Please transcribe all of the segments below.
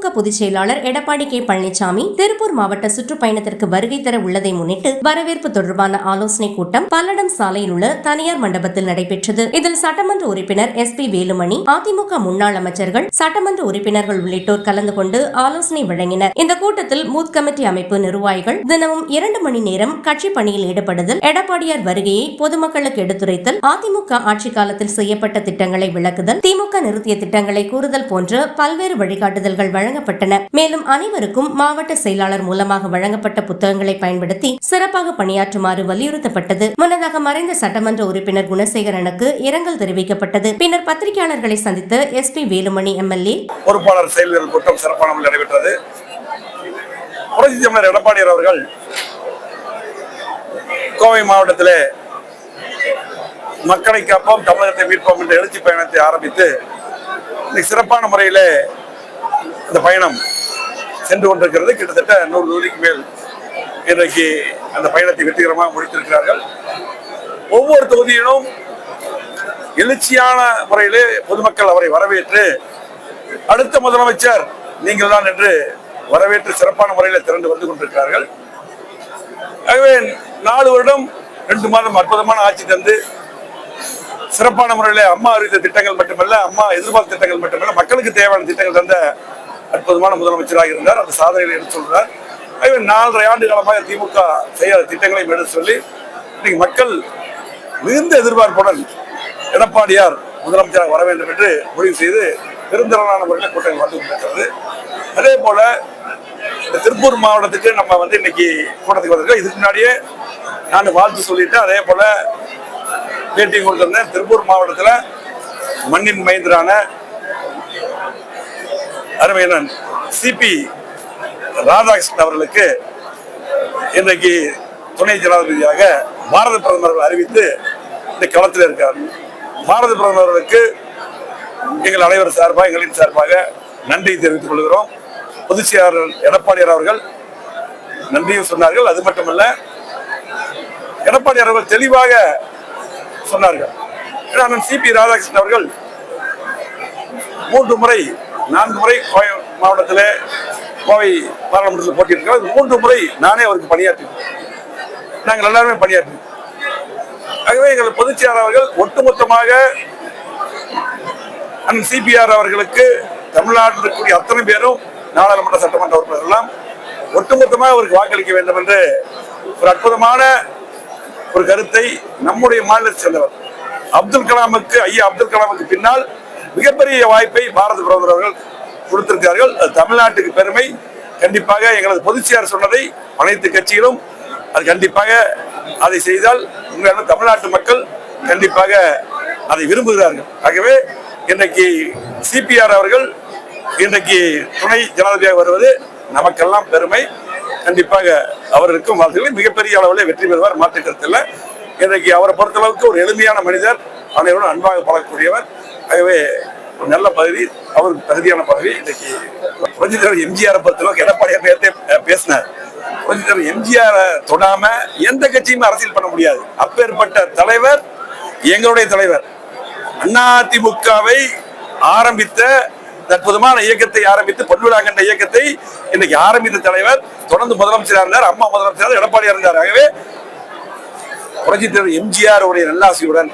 திமுக பொதுச் செயலாளர் எடப்பாடி கே பழனிசாமி திருப்பூர் மாவட்ட சுற்றுப்பயணத்திற்கு வருகை தர உள்ளதை முன்னிட்டு வரவேற்பு தொடர்பான ஆலோசனைக் கூட்டம் பல்லடம் சாலையில் உள்ள தனியார் மண்டபத்தில் நடைபெற்றது. இதில் சட்டமன்ற உறுப்பினர் எஸ் பி வேலுமணி அதிமுக முன்னாள் அமைச்சர்கள் சட்டமன்ற உறுப்பினர்கள் உள்ளிட்டோர் கலந்து கொண்டு ஆலோசனை வழங்கினர். இந்த கூட்டத்தில் பூத் கமிட்டி அமைப்பு நிர்வாகிகள் தினமும் இரண்டு மணி நேரம் கட்சி பணியில் ஈடுபடுதல் எடப்பாடியார் வருகையை பொதுமக்களுக்கு எடுத்துரைத்தல் அதிமுக ஆட்சி காலத்தில் செய்யப்பட்ட திட்டங்களை விளக்குதல் திமுக நிறுத்திய திட்டங்களை கூறுதல் போன்ற பல்வேறு வழிகாட்டுதல்கள் வழங்க வழங்கப்பட்டன. மேலும் அனைவருக்கும் மாவட்ட செயலாளர் மூலமாக வழங்கப்பட்ட புத்தகங்களை பயன்படுத்தி சிறப்பாக பணியாற்றுமாறு வலியுறுத்தப்பட்டது. முன்னதாக மறைந்த சட்டமன்ற உறுப்பினர் குணசேகரனுக்கு இரங்கல் தெரிவிக்கப்பட்டது. பின்னர் பத்திரிகையாளர்களை சந்தித்த எஸ் பி வேலுமணி எம்எல்ஏ பொறுப்பாளர் செயல்கள் கூட்டம் சிறப்பான நடைபெற்றது. புரட்சி தமிழர் எடப்பாடியார் அவர்கள் கோவை மாவட்டத்திலே மக்களை காப்போம் தமிழகத்தை மீட்போம் என்ற எழுச்சி பயணத்தை ஆரம்பித்து சிறப்பான முறையிலே இந்த பயணம் சென்று கொண்டிருக்கிறது. கிட்டத்தட்ட நூறு தொகுதிக்கு மேல் இன்றைக்கு அந்த பயணத்தை வெற்றிகரமாக முடித்திருக்கிறார்கள். ஒவ்வொரு தொகுதியிலும் எழுச்சியான முறையிலே பொதுமக்கள் அவரை வரவேற்று அடுத்த முதலமைச்சர் நீங்கள் தான் என்று வரவேற்று சிறப்பான முறையில் திரண்டு வந்து கொண்டிருக்கிறார்கள். ஆகவே நாலு வருடம் ரெண்டு மாதம் அற்புதமான ஆட்சி தந்து சிறப்பான முறையில் அம்மா அறிவித்த திட்டங்கள் மட்டுமல்ல அம்மா எதிர்பார்த்த திட்டங்கள் மட்டுமல்ல மக்களுக்கு தேவையான திட்டங்கள் தந்த அற்புதமான முதலமைச்சராக இருந்தார். அந்த சாதனைகளை எடுத்து சொல்றார். ஆகவே நாலரை ஆண்டு காலமாக திமுக செய்யாத திட்டங்களையும் எடுத்து சொல்லி இன்னைக்கு மக்கள் மிகுந்த எதிர்பார்ப்புடன் எடப்பாடியார் முதலமைச்சராக வர வேண்டும் என்று முடிவு செய்து பெருந்திரளான முறையில் கூட்டங்கள் வந்து கொண்டிருக்கிறது. அதே போல இந்த திருப்பூர் மாவட்டத்துக்கு நம்ம வந்து இன்னைக்கு கூட்டத்துக்கு வந்திருக்கோம். இதுக்கு முன்னாடியே நான் வாழ்த்து சொல்லிட்டேன். அதே போல பேட்டி கொடுத்திருந்தேன். திருப்பூர் மாவட்டத்தில் மண்ணின் மைந்தரான அருமையினன் சிபி ராதாகிருஷ்ணன் அவர்களுக்கு இன்றைக்கு துணை ஜனாதிபதியாக பாரத பிரதமர் அறிவித்து இந்த களத்தில் இருக்கார். பாரத பிரதமர் அவர்களுக்கு எங்கள் அனைவர் சார்பாக எங்களின் சார்பாக நன்றி தெரிவித்துக் கொள்கிறோம். பொதுச் செயலாளர் எடப்பாடியார் அவர்கள் நன்றியும் சொன்னார்கள். அது மட்டுமல்ல எடப்பாடியார் அவர்கள் தெளிவாக சொன்னார்கள். ஏன்னா சிபி ராதாகிருஷ்ணன் அவர்கள் மூன்று முறை நான்கு முறை கோவை மாவட்டத்தில் கோவை பாராளுமன்றத்தில் போட்டியிருக்கிறோம் மூன்று முறை நானே அவருக்கு பணியாற்றிருக்கேன் நாங்கள் எல்லாருமே பணியாற்றினோம். ஆகவே எங்கள் பொதுச் செயலாளர்கள் அவர்கள் ஒட்டுமொத்தமாக அண்ணன் சிபிஆர் அவர்களுக்கு தமிழ்நாட்டில் இருக்கக்கூடிய அத்தனை பேரும் நாடாளுமன்ற சட்டமன்ற உறுப்பினர் எல்லாம் ஒட்டுமொத்தமாக அவருக்கு வாக்களிக்க வேண்டும் என்று ஒரு அற்புதமான ஒரு கருத்தை நம்முடைய மாநிலத்தை சேர்ந்தவர் அப்துல் கலாமுக்கு ஐயா அப்துல் கலாமுக்கு பின்னால் மிகப்பெரிய வாய்ப்பை பாரத பிரதமர் அவர்கள் கொடுத்திருக்கிறார்கள். அது தமிழ்நாட்டுக்கு பெருமை. கண்டிப்பாக எங்களது பொதுச்செயலாளர் சொன்னதை அனைத்து கட்சிகளும் அது கண்டிப்பாக அதை செய்தால் உங்களான தமிழ்நாட்டு மக்கள் கண்டிப்பாக அதை விரும்புகிறார்கள். ஆகவே இன்றைக்கு சிபிஆர் அவர்கள் இன்றைக்கு துணை ஜனாதிபதியாக வருவது நமக்கெல்லாம் பெருமை. கண்டிப்பாக அவருக்கும் வாழ்த்துக்களை மிகப்பெரிய அளவில் வெற்றி பெறுவார் மாற்றுக்கருத்தில் இன்றைக்கு அவரை பொறுத்தளவுக்கு ஒரு எளிமையான மனிதர் அனைவரும் அன்பாக பழகக்கூடியவர். ஆகவே ஒரு நல்ல பதவி அவருக்கு தகுதியான பதவி. இன்னைக்கு புரட்சி தலைவர் எம்ஜிஆரை பொறுத்தளவுக்கு எடப்பாடியார் நேரத்தை பேசினார். புரட்சி தலைவர் எம்ஜிஆரை தொடாம எந்த கட்சியுமே அரசியல் பண்ண முடியாது. அப்பேற்பட்ட தலைவர் எங்களுடைய தலைவர். அதிமுகவை ஆரம்பித்த இந்த அற்புதமான இயக்கத்தை ஆரம்பித்து பொன்விழா இயக்கத்தை இன்னைக்கு ஆரம்பித்த தலைவர் தொடர்ந்து முதலமைச்சராக இருந்தார் அம்மா முதலமைச்சராக எடப்பாடியார் இருந்தார். ஆகவே புரட்சித் தலைவர் எம்ஜிஆர் உடைய நல்லாசியுடன்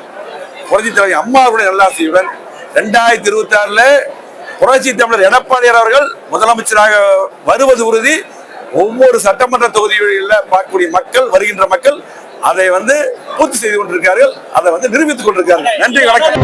புரட்சித் தலைவர் அம்மாவுடைய நல்லாசியுடன் ரெண்டாயிரத்தி இருபத்தி ஆறுல புரட்சி தமிழர் எடப்பாடியார் அவர்கள் முதலமைச்சராக வருவது உறுதி. ஒவ்வொரு சட்டமன்ற தொகுதிகளில் பார்க்கக்கூடிய மக்கள் வருகின்ற மக்கள் அதை வந்து பூர்த்தி செய்து கொண்டிருக்கார்கள் அதை வந்து நிரூபித்துக் கொண்டிருக்கார்கள் நன்றி வணக்கம்.